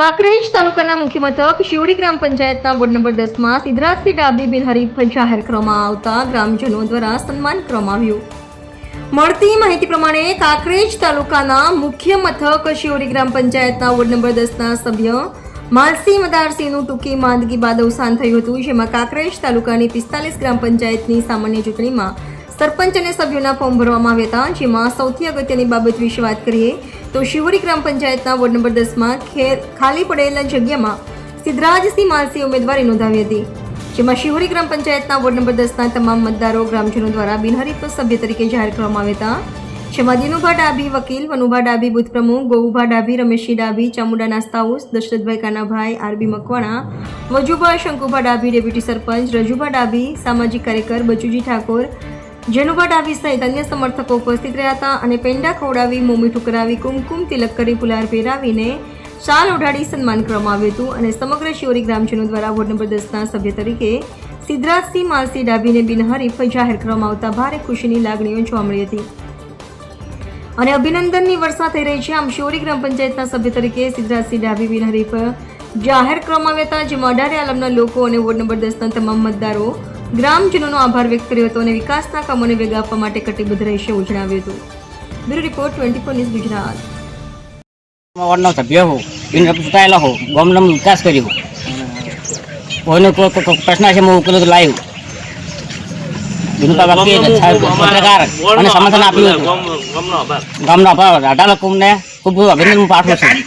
કાંકરેજ તાલુકાના મુખ્ય મથક શિવડી ગ્રામ પંચાયતના વોર્ડ નંબર દસમાં સિદ્ધરાજસિંહ ડાબી બિનહરીફ જાહેર કરવામાં આવતા ગ્રામજનો દ્વારા સન્માન કરવામાં આવ્યું. મળતી માહિતી પ્રમાણે કાંકરેજ તાલુકાના મુખ્ય મથક શિવડી ગ્રામ પંચાયતના વોર્ડ નંબર દસના સભ્ય માલસી મદારસિંહનું ટૂંકી માંદગી બાદ અવસાન થયું હતું, જેમાં કાંકરેજ તાલુકાની પિસ્તાલીસ ગ્રામ પંચાયતની સામાન્ય ચૂંટણીમાં સરપંચ અને સભ્યોના ફોર્મ ભરવામાં આવ્યા હતા, જેમાં સૌથી અગત્યની બાબત વિશે વાત કરીએ તો શિવરી ગ્રામ પંચાયતના વોર્ડ નંબર દસમાં ખેર ખાલી પડેલા જગ્યામાં સિદ્ધરાજસિંહ માલસી ઉમેદવારી નોંધાવી હતી, જેમાં શિહોરી ગ્રામ પંચાયતના વોર્ડ નંબર દસના તમામ મતદારો ગ્રામજનો દ્વારા બિનહરીફ સભ્ય તરીકે જાહેર કરવામાં આવ્યા હતા. જેમાં દિનુભા ડાભી વકીલ, વનુભા ડાભી બુથ પ્રમુખ ગૌભા ડાભી, રમેશજી ડાભી, ચામુંડા નાસ્તા house Dasharathbhai Kanabhai, RB Makwana, Vajubha Shankubha Dabhi deputy sarpanch, Rajubha Dabhi, સામાજિક કાર્યકર બચુજી ઠાકોર જેનુભા ડાભી સહિત અન્ય સમર્થકો ઉપસ્થિત રહ્યા હતા અને પેંડા ખવડાવી, મોમી ઠુકરાવી, કુમકુમ તિલક કરી ફુલાર પહેરાવીને શાલ ઓઢાડી સન્માન કરવામાં આવ્યું હતું અને સમગ્ર શિવરી ગ્રામજનો દ્વારા વોર્ડ નંબર દસના સભ્ય તરીકે સિદ્ધરાજસિંહ માલસી ડાભીને બિનહરીફ જાહેર કરવામાં આવતા ભારે ખુશીની લાગણીઓ જોવા મળી હતી. અને અભિનંદનની વર્ષા થઈ રહી છે આમ શિવરી ગ્રામ પંચાયતના સભ્ય તરીકે સિદ્ધરાજસિંહ ડાભી બિનહરીફ જાહેર કરવામાં આવ્યા હતા, જેમાં અઢારે આલમના લોકો અને વોર્ડ નંબર દસના તમામ મતદારો ગ્રામજનોનો આભાર વ્યક્ત કર્યો હતો અને વિકાસના કામોને વેગ આપવા માટે કટિબદ્ધ રહેશે એવું જણાવ્યું હતું. Bureau report twenty four news Gujarat. વોર્ડનો સભ્ય હું. બિન ચૂંટાયેલો હું. ગામનો વિકાસ કર્યો કોઈનો કોઈ પ્રશ્ન છે હું ઉકેલો લાવ્યું વકીલ પત્રકાર અને સમર્થન આપ્યું ગામનો અભાવ અઢાર લોકોને ખૂબ અભિનંદન પાઠવું છું.